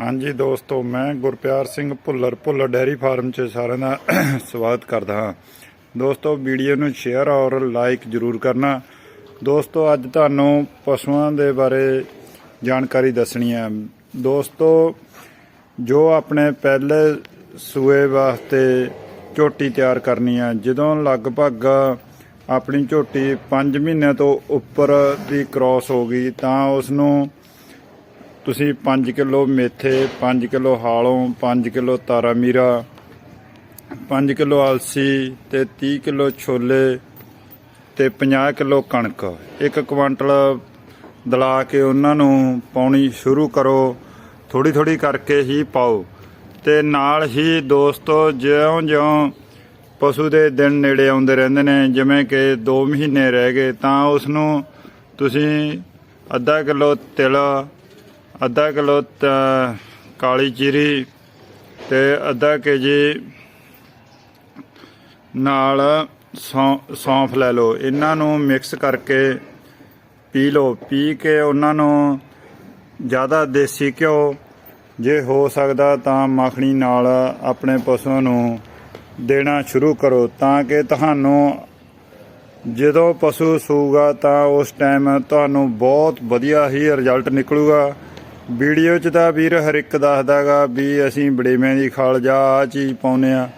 ਹਾਂਜੀ ਦੋਸਤੋ, ਮੈਂ ਗੁਰਪਿਆਰ ਸਿੰਘ ਭੁੱਲਰ ਭੁੱਲਰ ਡੈਰੀ ਫਾਰਮ 'ਚ ਸਾਰਿਆਂ ਦਾ ਸਵਾਗਤ ਕਰਦਾ ਹਾਂ। ਦੋਸਤੋ, ਵੀਡੀਓ ਨੂੰ ਸ਼ੇਅਰ ਔਰ ਲਾਈਕ ਜਰੂਰ ਕਰਨਾ। ਦੋਸਤੋ, ਅੱਜ ਤੁਹਾਨੂੰ ਪਸ਼ੂਆਂ ਦੇ ਬਾਰੇ ਜਾਣਕਾਰੀ ਦੱਸਣੀ ਹੈ। ਦੋਸਤੋ, ਜੋ ਆਪਣੇ ਪਹਿਲੇ ਸੂਏ ਵਾਸਤੇ ਝੋਟੀ ਤਿਆਰ ਕਰਨੀ ਆ ਜਦੋਂ ਲਗਭਗ ਆਪਣੀ ਝੋਟੀ 5 ਮਹੀਨਿਆਂ ਤੋਂ ਉੱਪਰ ਦੀ ਕ੍ਰਾਸ ਹੋ ਗਈ, ਤਾਂ ਉਸ ਨੂੰ ਤੁਸੀਂ 5 ਕਿਲੋ ਮੇਥੇ 5 ਕਿਲੋ ਹਾਲੋਂ 5 ਕਿਲੋ ਤਾਰਾ ਮੀਰਾ 5 ਕਿਲੋ ਅਲਸੀ ਤੇ 30 ਕਿਲੋ ਛੋਲੇ ਤੇ 50 ਕਿਲੋ ਕਣਕ। ਇੱਕ ਕੁਆਂਟਲ ਦਲਾ ਕੇ ਉਹਨਾਂ ਨੂੰ ਪਾਉਣੀ ਸ਼ੁਰੂ ਕਰੋ। ਥੋੜੀ ਥੋੜੀ ਕਰਕੇ ਹੀ ਪਾਓ। ਤੇ ਨਾਲ ਹੀ ਦੋਸਤੋ, ਜਿਉਂ-ਜਿਉਂ ਪਸ਼ੂ ਦੇ ਦਿਨ ਨੇੜੇ ਆਉਂਦੇ ਰਹਿੰਦੇ ਨੇ, ਜਿਵੇਂ ਕਿ 2 ਮਹੀਨੇ ਰਹਿ ਗਏ, ਤਾਂ ਉਸ ਨੂੰ ਤੁਸੀਂ ਅੱਧਾ ਕਿਲੋ ਤਿਲ ਅੱਧਾ ਕਿਲੋ ਕਾਲੀ ਚੀਰੀ ਤੇ ਅੱਧਾ ਕੇਜੀ ਨਾਲ ਸੌਂ- ਸੌਂਫ ਲੈ ਲਓ। ਇਹਨਾਂ ਨੂੰ ਮਿਕਸ ਕਰਕੇ ਪੀ ਲਓ। ਪੀ ਕੇ ਉਹਨਾਂ ਨੂੰ ਜ਼ਿਆਦਾ ਦੇਸੀ ਘਿਓ ਜੇ ਹੋ ਸਕਦਾ ਤਾਂ ਮੱਖਣੀ ਨਾਲ ਆਪਣੇ ਪਸ਼ੂਆਂ ਨੂੰ ਦੇਣਾ ਸ਼ੁਰੂ ਕਰੋ ਤਾਂ ਕਿ ਤੁਹਾਨੂੰ ਜਦੋਂ ਪਸ਼ੂ ਸੂਗਾ ਤਾਂ ਉਸ ਟਾਈਮ ਤੁਹਾਨੂੰ ਬਹੁਤ ਵਧੀਆ ਹੀ ਰਿਜ਼ਲਟ ਨਿਕਲੂਗਾ। ਵੀਡੀਓ 'ਚ ਤਾਂ ਵੀਰ ਹਰ ਇੱਕ ਦੱਸਦਾਗਾ ਵੀ ਅਸੀਂ ਬੜੇਵੇਂ ਦੀ ਖਾਲ ਜਾਂ ਆ ਚੀਜ਼ ਪਾਉਨੇ ਆ,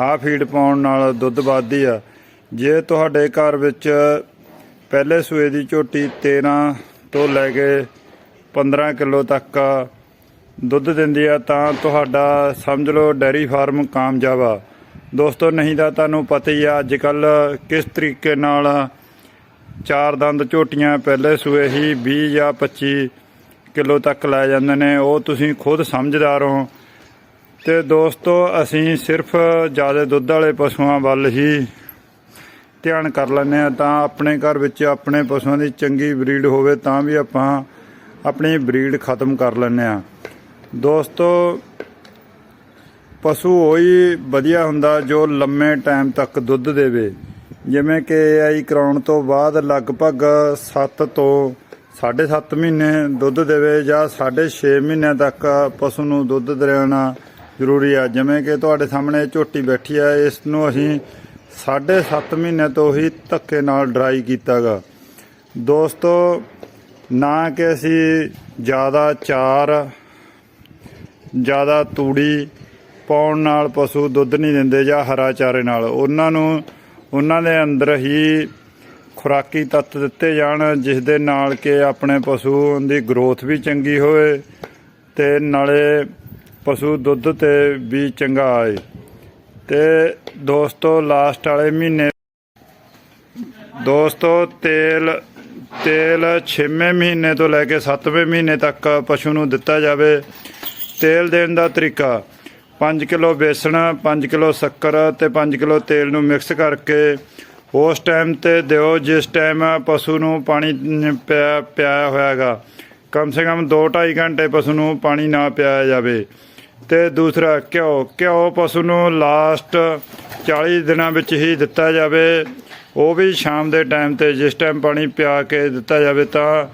ਆਹ ਫੀਡ ਪਾਉਣ ਨਾਲ ਦੁੱਧ ਵੱਧਦੀ ਆ। ਜੇ ਤੁਹਾਡੇ ਘਰ ਵਿੱਚ ਪਹਿਲੇ ਸੂਏ ਦੀ ਝੋਟੀ 13 ਤੋਂ ਲੈ ਕੇ 15 ਕਿਲੋ ਤੱਕ ਦੁੱਧ ਦਿੰਦੀ ਆ, ਤਾਂ ਤੁਹਾਡਾ ਸਮਝ ਲਓ ਡੈਰੀ ਫਾਰਮ ਕਾਮਯਾਬ ਆ। ਦੋਸਤੋ, ਨਹੀਂ ਤਾਂ ਤੁਹਾਨੂੰ ਪਤਾ ਹੀ ਆ ਅੱਜ ਕੱਲ ਕਿਸ ਤਰੀਕੇ ਨਾਲ ਚਾਰ ਦੰਦ ਝੋਟੀਆਂ ਪਹਿਲੇ ਸੂਏ ਹੀ 20 ਜਾਂ 25 ਕਿਲੋ ਤੱਕ ਲੈ ਜਾਂਦੇ ਨੇ, ਉਹ ਤੁਸੀਂ ਖੁਦ ਸਮਝਦਾਰ ਹੋ। ਤੇ ਦੋਸਤੋ, ਅਸੀਂ ਸਿਰਫ ਜ਼ਿਆਦਾ ਦੁੱਧ ਵਾਲੇ ਪਸ਼ੂਆਂ ਵੱਲ ਹੀ ਧਿਆਨ ਕਰ ਲੈਂਦੇ ਆ ਤਾਂ ਆਪਣੇ ਘਰ ਵਿੱਚ ਆਪਣੇ ਪਸ਼ੂਆਂ ਦੀ ਚੰਗੀ ਬਰੀਡ ਹੋਵੇ, ਤਾਂ ਵੀ ਆਪਾਂ ਆਪਣੀ ਬਰੀਡ ਖਤਮ ਕਰ ਲੈਂਦੇ ਆ ਦੋਸਤੋ, ਪਸ਼ੂ ਉਹੀ ਵਧੀਆ ਹੁੰਦਾ ਜੋ ਲੰਮੇ ਟਾਈਮ ਤੱਕ ਦੁੱਧ ਦੇਵੇ। ਜਿਵੇਂ ਕਿ ਆਈ ਕਰਾਉਣ ਤੋਂ ਬਾਅਦ ਲਗਭਗ 7 ਤੋਂ 7.5 ਮਹੀਨੇ ਦੁੱਧ ਦੇਵੇ ਜਾਂ 6.5 ਮਹੀਨਿਆਂ ਤੱਕ ਪਸ਼ੂ ਨੂੰ ਦੁੱਧ ਦੇਣਾ ਜ਼ਰੂਰੀ ਆ। ਜਿਵੇਂ ਕਿ ਤੁਹਾਡੇ ਸਾਹਮਣੇ ਝੋਟੀ ਬੈਠੀ ਆ, ਇਸ ਨੂੰ ਅਸੀਂ 7.5 ਮਹੀਨੇ ਤੋਂ ਹੀ ਧੱਕੇ ਨਾਲ ਡਰਾਈ ਕੀਤਾਗਾ। ਦੋਸਤੋ, ਨਾ ਕਿ ਅਸੀਂ ਜ਼ਿਆਦਾ ਚਾਰ, ਜ਼ਿਆਦਾ ਤੂੜੀ ਪਾਉਣ ਨਾਲ ਪਸ਼ੂ ਦੁੱਧ ਨਹੀਂ ਦਿੰਦੇ ਜਾਂ ਹਰਾ ਚਾਰੇ ਨਾਲ। ਉਹਨਾਂ ਨੂੰ, ਉਹਨਾਂ ਦੇ ਅੰਦਰ ਹੀ ਖੁਰਾਕੀ ਤੱਤ ਦਿੱਤੇ ਜਾਣ, ਜਿਸ ਦੇ ਨਾਲ ਕਿ ਆਪਣੇ ਪਸ਼ੂ ਦੀ ਗਰੋਥ ਵੀ ਚੰਗੀ ਹੋਵੇ ਤੇ ਨਾਲੇ ਪਸ਼ੂ ਦੁੱਧ ਤੇ ਵੀ ਚੰਗਾ ਆਏ। ਤੇ ਦੋਸਤੋ ਲਾਸਟ ਵਾਲੇ ਮਹੀਨੇ ਦੋਸਤੋ, ਤੇਲ ਤੇਲ 6ਵੇਂ ਮਹੀਨੇ ਤੋਂ ਲੈ ਕੇ 7ਵੇਂ ਮਹੀਨੇ ਤੱਕ ਪਸ਼ੂ ਨੂੰ ਦਿੱਤਾ ਜਾਵੇ। ਤੇਲ ਦੇਣ ਦਾ ਤਰੀਕਾ 5 ਕਿਲੋ ਬੇਸਣ 5 ਕਿਲੋ ਸ਼ੱਕਰ ਤੇ 5 ਕਿਲੋ ਤੇਲ ਨੂੰ ਮਿਕਸ ਕਰਕੇ ਉਸ ਟਾਈਮ ਤੇ ਦਿਓ, ਜਿਸ ਟਾਈਮ ਪਸ਼ੂ ਨੂੰ ਪਾਣੀ ਨ- ਪਿਆ, ਪਿਆਇਆ ਹੋਇਆਗਾ। ਕਮ ਸੇ ਕਮ 2-2.5 ਘੰਟੇ ਪਸ਼ੂ ਨੂੰ ਪਾਣੀ ਨਾ ਪਿਆਇਆ ਜਾਵੇ। ਤੇ ਦੂਸਰਾ, ਘਿਓ। ਘਿਓ ਪਸ਼ੂ ਨੂੰ ਲਾਸਟ 40 ਦਿਨਾਂ ਵਿੱਚ ਹੀ ਦਿੱਤਾ ਜਾਵੇ। ਉਹ ਵੀ ਸ਼ਾਮ ਦੇ ਟਾਈਮ ਤੇ, ਜਿਸ ਟਾਈਮ ਪਾਣੀ ਪਿਆ ਕੇ ਦਿੱਤਾ ਜਾਵੇ ਤਾਂ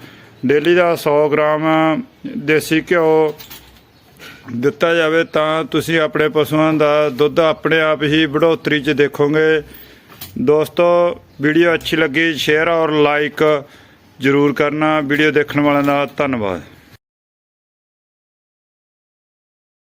ਡੇਲੀ ਦਾ 100 ਗ੍ਰਾਮ ਦੇਸੀ ਘਿਓ ਦਿੱਤਾ ਜਾਵੇ ਤਾਂ ਤੁਸੀਂ ਆਪਣੇ ਪਸ਼ੂਆਂ ਦਾ ਦੁੱਧ ਆਪਣੇ ਆਪ ਹੀ ਬੜੋਤਰੀ 'ਚ ਦੇਖੋਗੇ। ਦੋਸਤੋ ਵੀਡੀਓ ਅੱਛੀ ਲੱਗੀ ਸ਼ੇਅਰ ਔਰ ਲਾਈਕ ਜਰੂਰ ਕਰਨਾ ਵੀਡੀਓ ਦੇਖਣ ਵਾਲਿਆਂ ਦਾ ਧੰਨਵਾਦ।